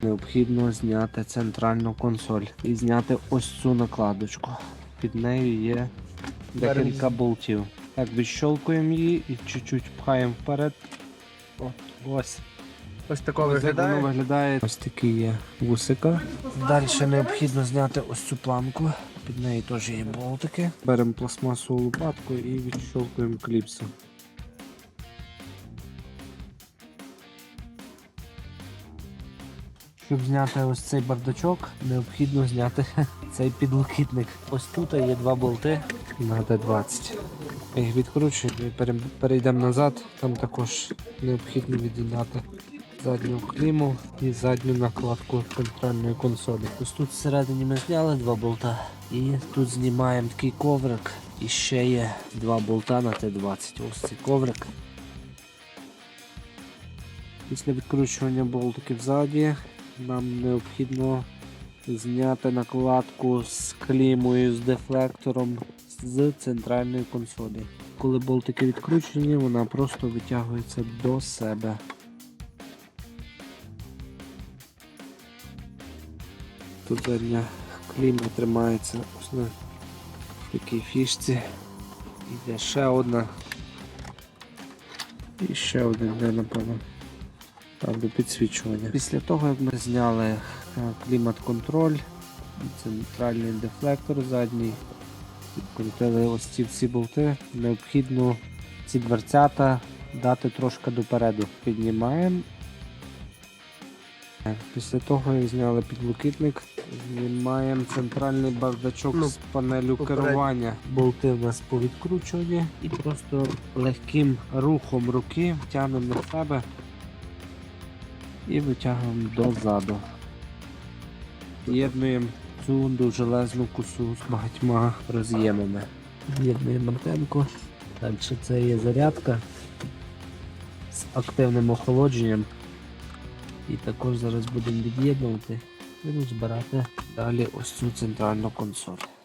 Необхідно зняти центральну консоль і зняти ось цю накладочку. Під нею є декілька болтів. Так, відщолкуємо її і чуть-чуть пхаємо вперед. От, ось. Ось воно виглядає. виглядає. Ось такі є вусика. Далі необхідно зняти ось цю планку. Під нею теж є болтики. Беремо пластмасову лопатку і відщолкуємо кліпси. Щоб зняти ось цей бардачок, необхідно зняти цей підлокітник. Ось тут є два болти на Д20. Ми їх відкручуємо і перейдемо назад. Там також необхідно відділяти задню кліму і задню накладку центральної консолі. Ось тут всередині ми зняли два болта. І тут знімаємо такий коврик. І ще є два болта на Т-20. Ось цей коврик. Після відкручування болтиків ззаді нам необхідно зняти накладку з клімою з дефлектором з центральної консолі. Коли болтики відкручені, вона просто витягується до себе. Тут задня кліма тримається ось на такій фішці. Йде ще одна. І ще один йде, напевно. До підсвічування. Після того, як ми зняли е, клімат-контроль, центральний дефлектор задній, відкрутили ось ці всі болти, необхідно ці дверцята дати трошки допереду. Піднімаємо. Е, Після того, як зняли підлокітник, знімаємо центральний бардачок Ну, з панелю попередньо. керування. Болти в нас повідкручувані і просто легким рухом руки тягнемо на себе і витягуємо дозаду. Єднуємо цю довжелезну косу з багатьма роз'ємами. Єднуємо антенку. Далі це є зарядка з активним охолодженням. І також зараз будемо від'єднувати і розбирати далі ось цю центральну консоль.